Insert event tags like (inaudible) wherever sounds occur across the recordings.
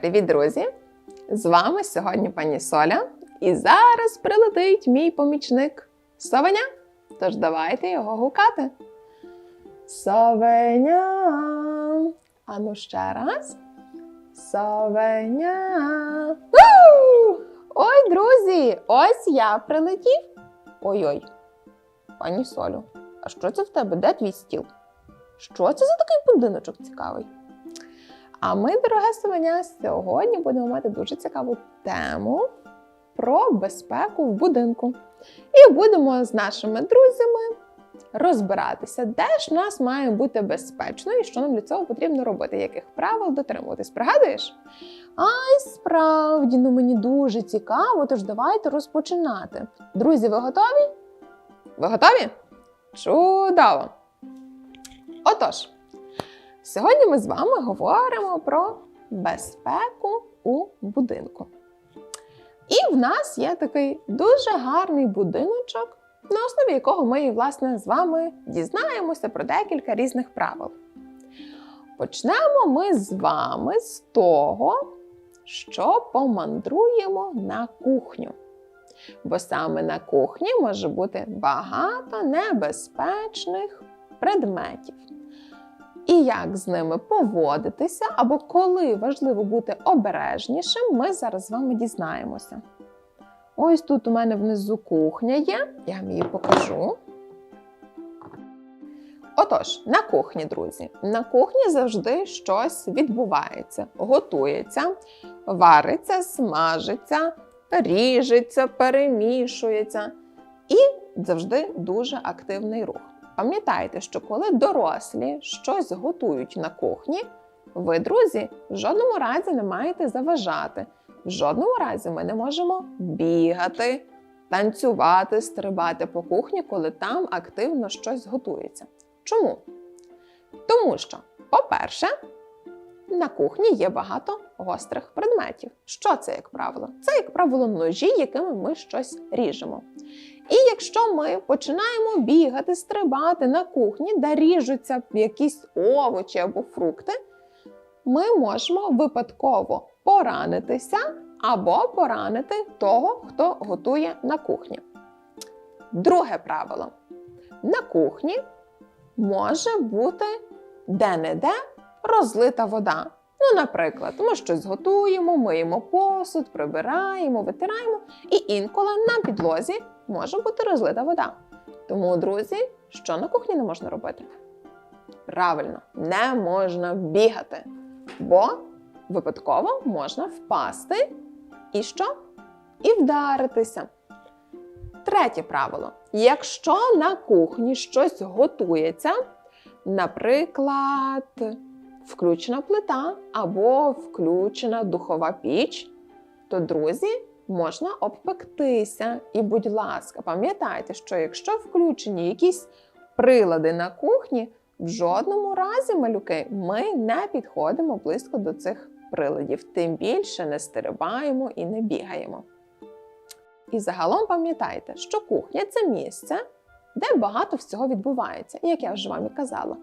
Привіт, друзі! З вами сьогодні пані Соля. І зараз прилетить мій помічник Совеня. Тож давайте його гукати. Совеня. Ану ще раз. Совеня. У! Ой, друзі! Ось я прилетів. Ой-ой. Пані Солю, а що це в тебе? Де твій стіл? Що це за такий будиночок цікавий? А ми, дороге совеня, сьогодні будемо мати дуже цікаву тему про безпеку в будинку. І будемо з нашими друзями розбиратися, де ж нас має бути безпечно і що нам для цього потрібно робити, яких правил дотримуватись. Пригадуєш? Ай, справді, ну мені дуже цікаво, тож давайте розпочинати. Друзі, ви готові? Ви готові? Чудово! Отож. Сьогодні ми з вами говоримо про безпеку у будинку. І в нас є такий дуже гарний будиночок, на основі якого ми, власне, з вами дізнаємося про декілька різних правил. Почнемо ми з вами з того, що помандруємо на кухню. Бо саме на кухні може бути багато небезпечних предметів і як з ними поводитися, або коли важливо бути обережнішим, ми зараз з вами дізнаємося. Ось тут у мене внизу кухня є, я вам її покажу. Отож, на кухні, друзі, на кухні завжди щось відбувається, готується, вариться, смажиться, ріжеться, перемішується і завжди дуже активний рух. Пам'ятайте, що коли дорослі щось готують на кухні, ви, друзі, в жодному разі не маєте заважати. В жодному разі ми не можемо бігати, танцювати, стрибати по кухні, коли там активно щось готується. Чому? Тому що, по-перше, на кухні є багато гострих предметів. Що це, як правило? Це, як правило, ножі, якими ми щось ріжемо. І якщо ми починаємо бігати, стрибати на кухні, де ріжуться якісь овочі або фрукти, ми можемо випадково поранитися або поранити того, хто готує на кухні. Друге правило: на кухні може бути де-не-де розлита вода. Ну, наприклад, ми щось готуємо, миємо посуд, прибираємо, витираємо, і інколи на підлозі може бути розлита вода. Тому, друзі, що на кухні не можна робити? Правильно, не можна бігати, бо випадково можна впасти і що? І вдаритися. Третє правило: якщо на кухні щось готується, наприклад, включена плита або включена духова піч, то, друзі, можна обпектися. І, будь ласка, пам'ятайте, що якщо включені якісь прилади на кухні, в жодному разі, малюки, ми не підходимо близько до цих приладів, тим більше не стрибаємо і не бігаємо. І загалом пам'ятайте, що кухня це місце, де багато всього відбувається, як я вже вам і казала.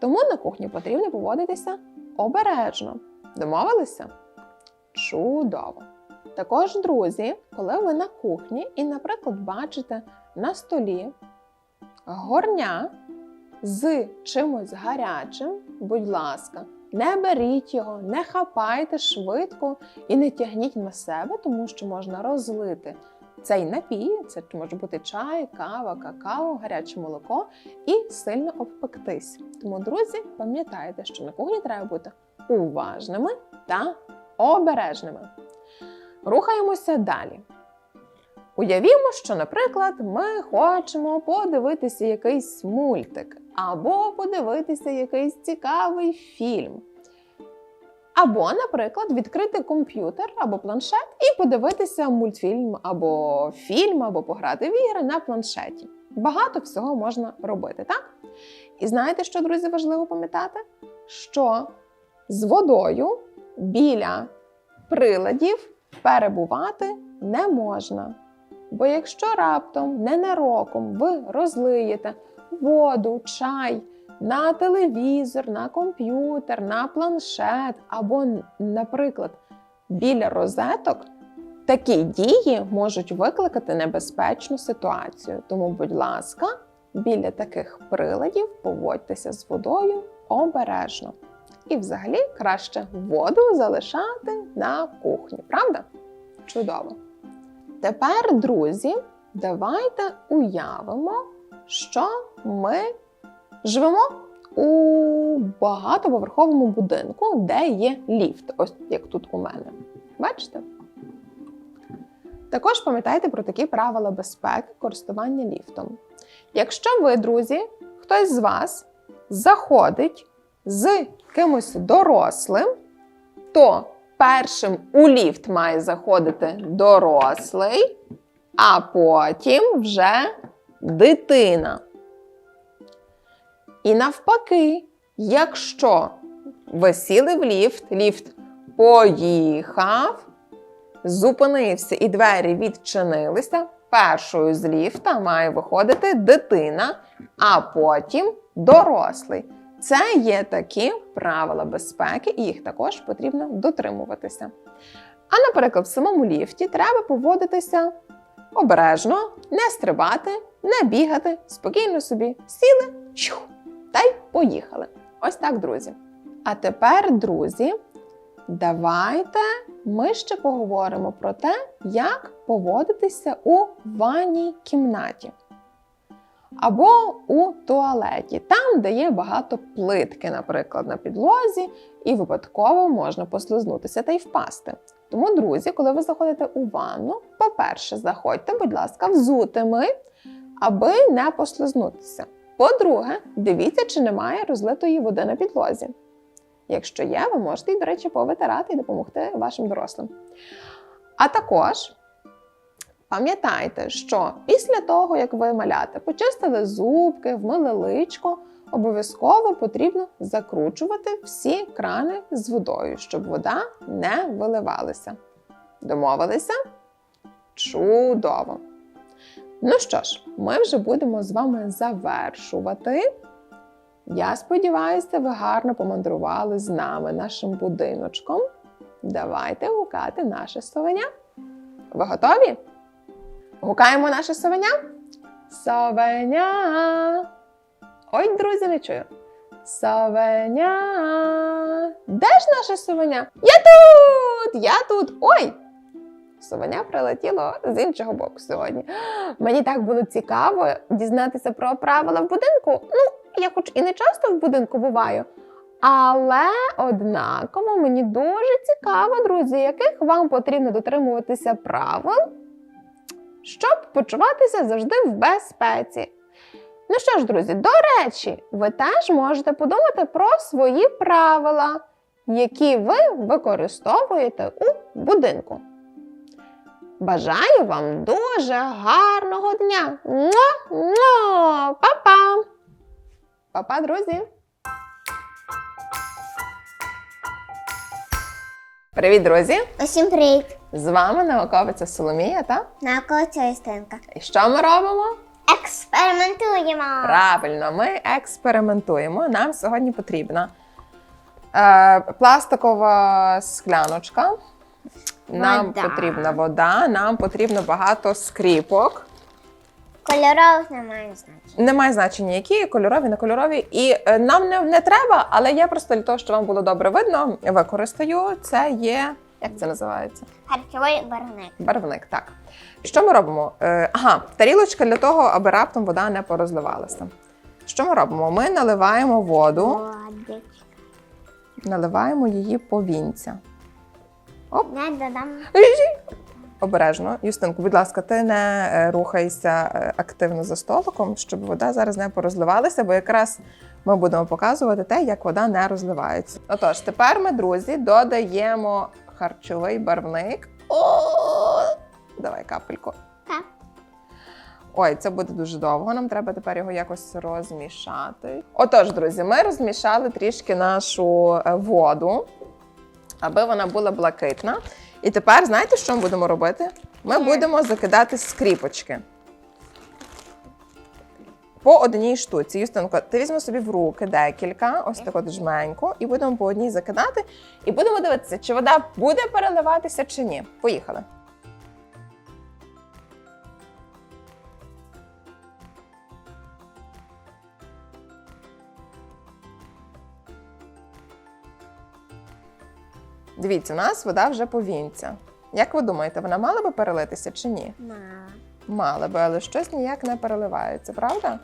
Тому на кухні потрібно поводитися обережно. Домовилися? Чудово! Також, друзі, коли ви на кухні і, наприклад, бачите на столі горня з чимось гарячим, будь ласка, не беріть його, не хапайте швидко і не тягніть на себе, тому що можна розлити цей напій, це може бути чай, кава, какао, гаряче молоко і сильно обпектись. Тому, друзі, пам'ятайте, що на кухні треба бути уважними та обережними. Рухаємося далі. Уявімо, що, наприклад, ми хочемо подивитися якийсь мультик, або подивитися якийсь цікавий фільм. Або, наприклад, відкрити комп'ютер або планшет і подивитися мультфільм або фільм, або пограти в ігри на планшеті. Багато всього можна робити, так? І знаєте, що, друзі, важливо пам'ятати? Що з водою біля приладів перебувати не можна. Бо якщо раптом ненароком ви розлиєте воду, чай на телевізор, на комп'ютер, на планшет, або, наприклад, біля розеток такі дії можуть викликати небезпечну ситуацію. Тому, будь ласка, біля таких приладів поводьтеся з водою обережно. І взагалі краще воду залишати на кухні, правда? Чудово. Тепер, друзі, давайте уявимо, що ми живемо у багатоповерховому будинку, де є ліфт, ось як тут у мене. Бачите? Також пам'ятайте про такі правила безпеки користування ліфтом. Якщо ви, друзі, хтось з вас заходить з кимось дорослим, то першим у ліфт має заходити дорослий, а потім вже дитина. І навпаки, якщо ви сіли в ліфт, ліфт поїхав, зупинився і двері відчинилися, першою з ліфта має виходити дитина, а потім дорослий. Це є такі правила безпеки, і їх також потрібно дотримуватися. А, наприклад, в самому ліфті треба поводитися обережно, не стрибати, не бігати, спокійно собі сіли чух, та й поїхали. Ось так, друзі. А тепер, друзі, давайте ми ще поговоримо про те, як поводитися у ванній кімнаті або у туалеті, там, де є багато плитки, наприклад, на підлозі, і випадково можна послизнутися та й впасти. Тому, друзі, коли ви заходите у ванну, по-перше, заходьте, будь ласка, взутими, аби не послизнутися. По-друге, дивіться, чи немає розлитої води на підлозі. Якщо є, ви можете, до речі, повитирати і допомогти вашим дорослим. А також пам'ятайте, що після того, як ви маляти, почистили зубки, вмили личко, обов'язково потрібно закручувати всі крани з водою, щоб вода не виливалася. Домовилися? Чудово! Ну що ж, ми вже будемо з вами завершувати. Я сподіваюся, ви гарно помандрували з нами нашим будиночком. Давайте гукати наше совеня. Ви готові? Гукаємо наше совеня? Совеня. Ой, друзі, не чую. Совеня. Де ж наше совеня? Я тут! Я тут! Ой! Совеня прилетіло з іншого боку сьогодні. Мені так було цікаво дізнатися про правила в будинку. Ну, я хоч і не часто в будинку буваю, але однаково мені дуже цікаво, друзі, яких вам потрібно дотримуватися правил, щоб почуватися завжди в безпеці. Ну що ж, друзі, до речі, ви теж можете подумати про свої правила, які ви використовуєте у будинку. Бажаю вам дуже гарного дня! Па-па! Па-па, друзі! Привіт, друзі! Усім привіт! З вами науковиця Соломія та Науковиця Істинка. І що ми робимо? Експериментуємо! Правильно, ми експериментуємо. Нам сьогодні потрібна е, пластикова скляночка. Нам Вода. потрібна вода, нам потрібно багато скріпок. Кольорових немає значення. Немає значення, які кольорові, не кольорові. І е, нам не, не треба, але я просто для того, щоб вам було добре видно, використаю. Це є. Як це називається? Харчовий барвник. Барвник, так. Що ми робимо? Е, ага, тарілочка для того, аби раптом вода не порозливалася. Що ми робимо? Ми наливаємо воду, Водичка. наливаємо її повінця. Не додам. Обережно. Юстинку, будь ласка, ти не е, рухайся е, активно за столиком, щоб вода зараз не порозливалася, бо якраз ми будемо показувати те, як вода не розливається. Отож, тепер ми, друзі, додаємо харчовий барвник. О! Давай капельку. Так. Ой, це буде дуже довго. Нам треба тепер його якось розмішати. Отож, друзі, ми розмішали трішки нашу е, воду, аби вона була блакитна. І тепер знаєте, що ми будемо робити? Ми будемо закидати скріпочки. по одній штуці. Юстинко, ти візьми собі в руки декілька, ось так от жменьку, і будемо по одній закидати. І будемо дивитися, чи вода буде переливатися чи ні. Поїхали. Дивіться, у нас вода вже повінця. Як ви думаєте, вона мала би перелитися чи ні? Мало. Мала би, але щось ніяк не переливається, правда?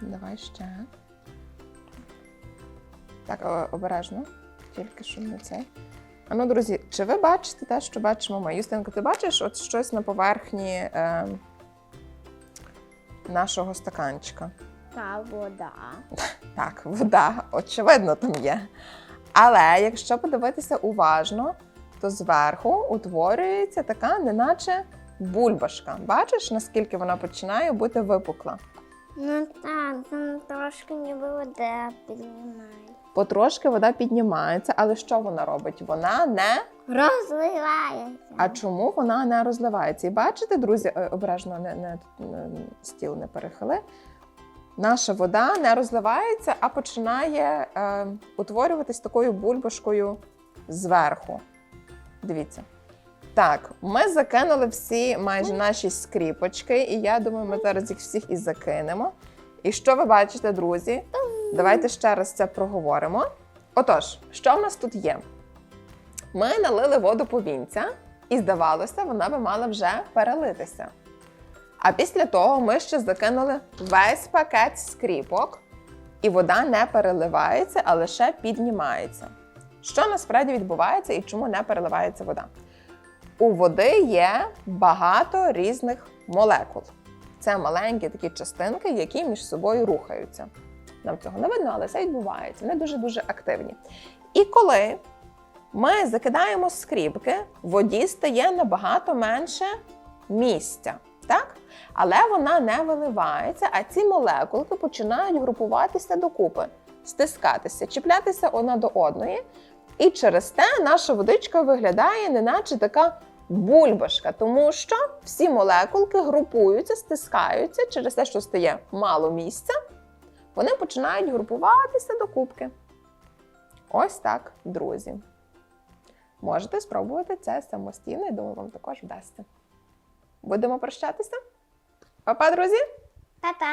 Давай ще. Так, обережно. Тільки що не цей. А ну, друзі, чи ви бачите те, що бачимо ми? Юстинко, ти бачиш от щось на поверхні е, нашого стаканчика? Та вода. (laughs) Так, вода, очевидно, там є. Але якщо подивитися уважно, то зверху утворюється така, неначе бульбашка. Бачиш, наскільки вона починає бути випукла? Ну так, там трошки ніби вода піднімає. Потрошки вода піднімається, але що вона робить? Вона не. Розливається. А чому вона не розливається? І бачите, друзі, е, обережно не, не, не стіл не перехили. Наша вода не розливається, а починає е, утворюватись такою бульбашкою зверху. Дивіться. Так, ми закинули всі майже наші скріпочки, і я думаю, ми зараз їх всіх і закинемо. І що ви бачите, друзі? Давайте ще раз це проговоримо. Отож, що в нас тут є? Ми налили воду повінця, і здавалося, вона би мала вже перелитися. А після того ми ще закинули весь пакет скріпок, і вода не переливається, а лише піднімається. Що насправді відбувається і чому не переливається вода? У води є багато різних молекул. Це маленькі такі частинки, які між собою рухаються. Нам цього не видно, але це відбувається. Вони дуже-дуже активні. І коли ми закидаємо скріпки, воді стає набагато менше місця. Так? Але вона не виливається, а ці молекулки починають групуватися докупи, стискатися, чіплятися одна до одної. І через те наша водичка виглядає неначе така бульбашка, тому що всі молекулки групуються, стискаються через те, що стає мало місця, вони починають групуватися до кубки. Ось так, друзі. Можете спробувати це самостійно, і думаю, вам також вдасться. Будемо прощатися? Па-па, друзі! Па-па!